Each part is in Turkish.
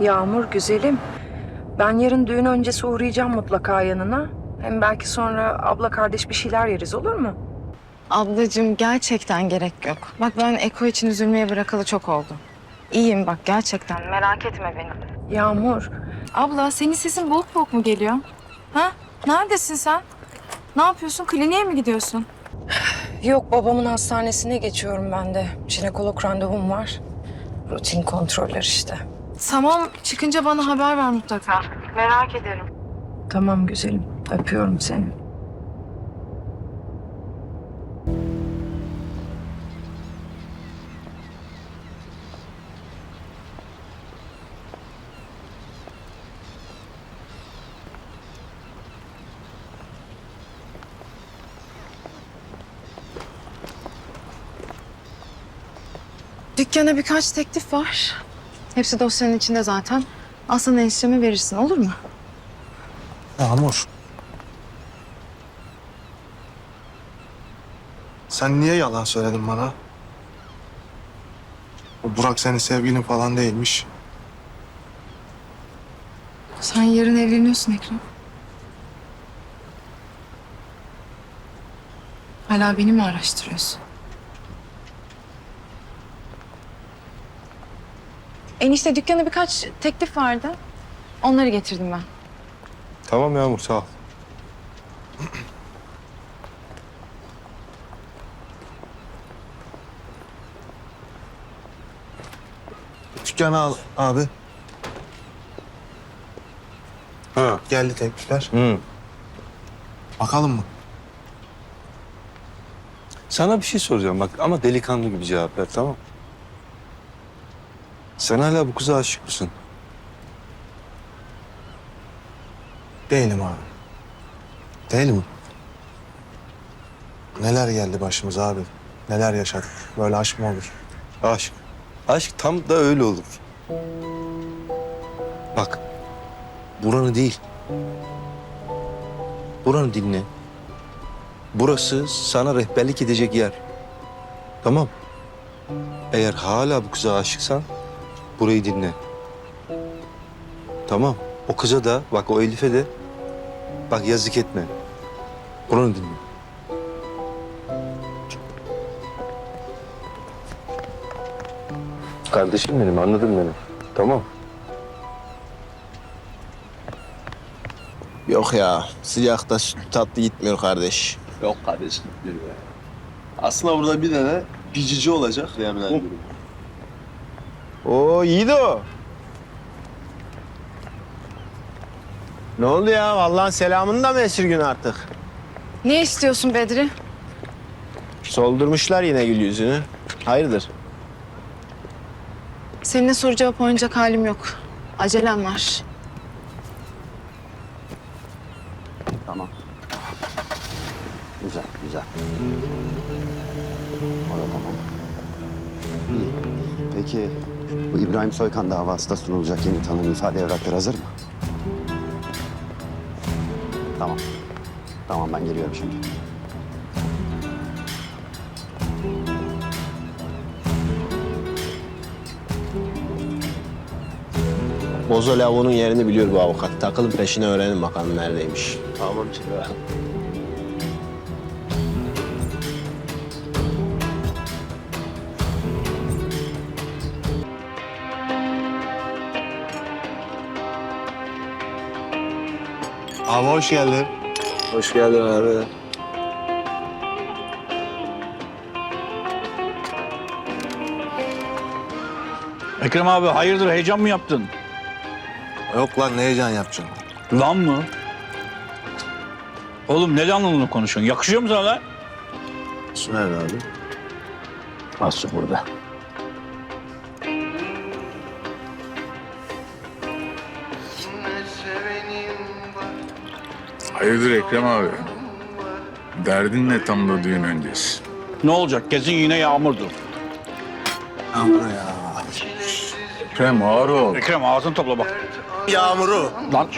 Yağmur güzelim. Ben yarın düğün öncesi uğrayacağım mutlaka yanına. Hem belki sonra abla kardeş bir şeyler yeriz olur mu? Ablacığım gerçekten gerek yok. Bak ben Eko için üzülmeye bırakalı çok oldu. İyiyim bak gerçekten merak etme beni. Yağmur, Abla senin sesin boğuk boğuk mu geliyor? Ha? Neredesin sen? Ne yapıyorsun? Kliniğe mi gidiyorsun? yok babamın hastanesine geçiyorum ben de. Jinekolog randevum var. Rutin kontroller işte. Tamam çıkınca bana haber ver mutlaka. Merak ederim. Tamam güzelim, öpüyorum seni. Dükkana birkaç teklif var. Hepsi dosyanın içinde zaten. Aslan enişteme verirsin olur mu? Yağmur. Sen niye yalan söyledin bana? O Burak senin sevgilin falan değilmiş. Sen yarın evleniyorsun Ekrem. Hala beni mi araştırıyorsun? Enişte dükkana birkaç teklif vardı. Onları getirdim ben. Tamam Yağmur sağ ol. Dükkanı al abi. Ha. Geldi teklifler. Hı. Bakalım mı? Sana bir şey soracağım bak ama delikanlı gibi cevap ver tamam Sen hala bu kıza aşık mısın? Değilim abi. Değilim. Neler geldi başımıza abi. Neler yaşadık. Böyle aşk mı olur? Aşk. Aşk tam da öyle olur. Bak. Buranı değil. Buranı dinle. Burası sana rehberlik edecek yer. Tamam. Eğer hala bu kıza aşıksan burayı dinle. Tamam. O kıza da bak o Elif'e de bak yazık etme. Buranı dinle. Kardeşim benim anladın beni. Tamam. Yok ya sıcakta süt tatlı gitmiyor kardeş. Yok kardeşim bir be. Aslında burada bir tane bicici olacak Remler grubu. Oo iyiydi o. Ne oldu ya? Allah'ın selamını da mı esirgün artık? Ne istiyorsun Bedri? Soldurmuşlar yine gül yüzünü. Hayırdır? Seninle soru cevap oynayacak halim yok. Acelem var. Tamam. Güzel, güzel. O da tamam. İyi. Peki bu İbrahim Soykan davası da sunulacak yeni tanım ifade evrakları hazır mı? Tamam. Tamam ben geliyorum şimdi. Bozo lavuğunun yerini biliyor bu avukat. Takılın peşine öğrenin bakalım neredeymiş. Tamam Çıra. Abi hoş geldin. Hoş geldin abi. Ekrem abi hayırdır heyecan mı yaptın? Yok lan ne heyecan yapacaksın? Lan mı? Oğlum ne lanlılığını konuşuyorsun? Yakışıyor mu sana lan? Nerede abi? Aslı burada. Hayırdır Ekrem abi? Derdin ne tam da düğün öncesi? Ne olacak? Kesin yine yağmurdu. Ekrem ağır ol. Ekrem ağzını topla bak. Yağmuru. Lan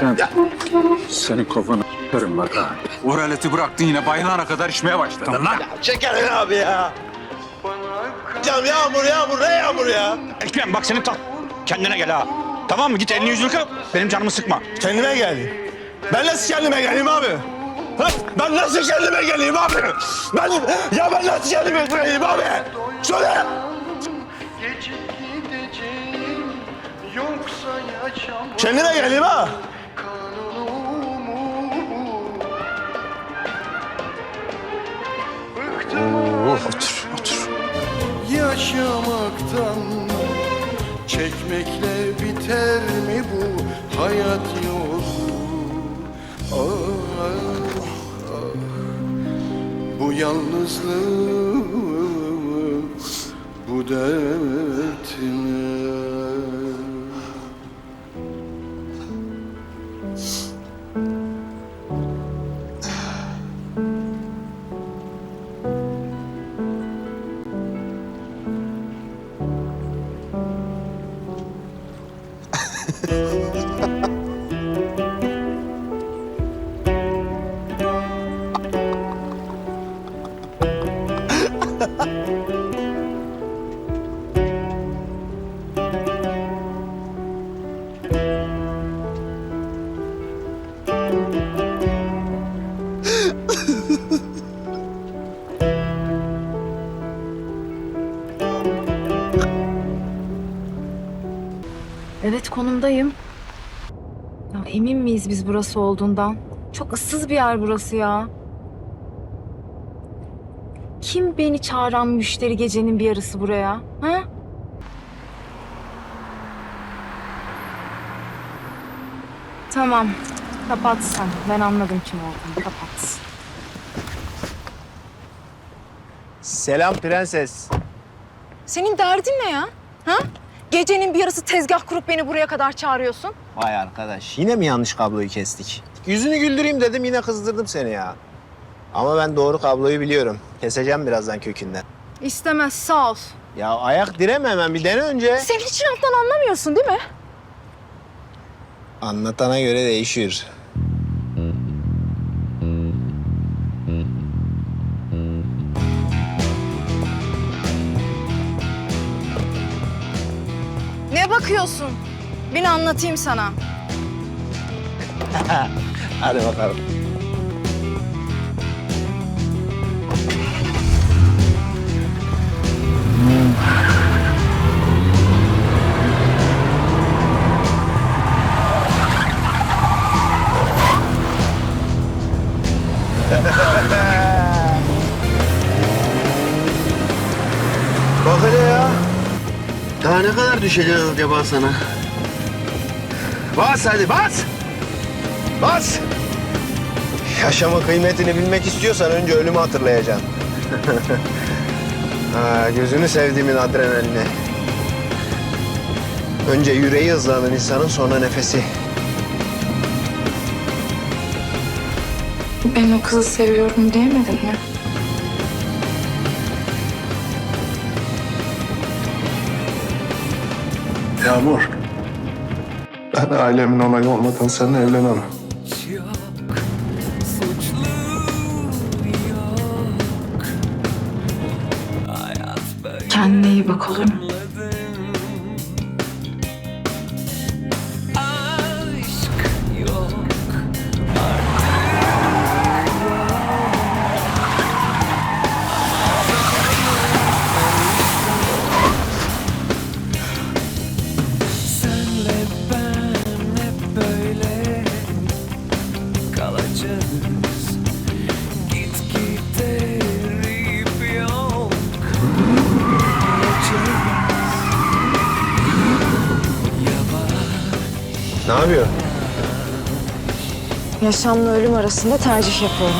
Tamam. Senin kafanı s**erim bak ha. O aleti bıraktın yine bayılana kadar içmeye başladın lan. Çekerin abi ya. Canım yağmur yağmur ne yağmur ya? Ekrem bak seni ta... Kendine gel ha. Tamam mı? Git elini yüzünü yıka. Benim canımı sıkma. Kendime geldim. Ben nasıl kendime geleyim abi? Ha? Ben nasıl kendime geleyim abi? Ben, ya ben nasıl kendime geleyim abi? Söyle. Kendime geleyim ha. Oo, otur, otur. yaşamaktan Çekmekle biter mi bu hayat yolu ah, ah, Bu yalnızlık bu dert Evet konumdayım. Ya emin miyiz biz burası olduğundan? Çok ıssız bir yer burası ya. Kim beni çağıran müşteri gecenin bir yarısı buraya? Ha? Tamam. Kapat sen. Ben anladım kim olduğunu. Kapat. Selam prenses. Senin derdin ne ya? Ha? Gecenin bir yarısı tezgah kurup beni buraya kadar çağırıyorsun. Vay arkadaş yine mi yanlış kabloyu kestik? Yüzünü güldüreyim dedim yine kızdırdım seni ya. Ama ben doğru kabloyu biliyorum. Keseceğim birazdan kökünden. İstemez sağ ol. Ya ayak direme hemen bir dene önce. Sen hiç laftan anlamıyorsun değil mi? Anlatana göre değişir. Ne bakıyorsun? Bin anlatayım sana. Hadi bakalım. Düşeceğiz acaba sana? Bas hadi bas. Bas. Yaşamın kıymetini bilmek istiyorsan önce ölümü hatırlayacaksın. ha, gözünü sevdiğimin adrenalini. Önce yüreği hızlanan insanın sonra nefesi. Ben o kızı seviyorum diyemedin mi? Yağmur. Ben ailemin onayı olmadan seninle evlenemem. Kendine iyi bak olur mu? Ne yapıyor? Yaşamla ölüm arasında tercih yapıyorum.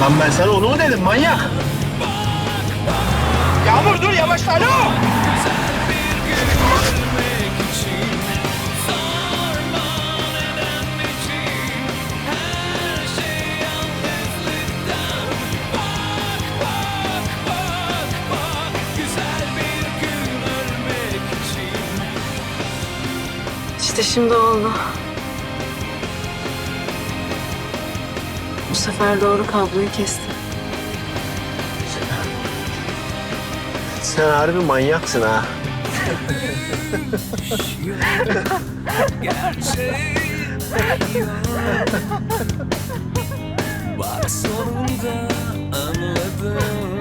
Lan ben sana onu mu dedim manyak? Yağmur dur yavaş alo. İşte şimdi oldu. Bu sefer doğru kabloyu kestim. Sen harbi manyaksın ha. Bak sonunda anladım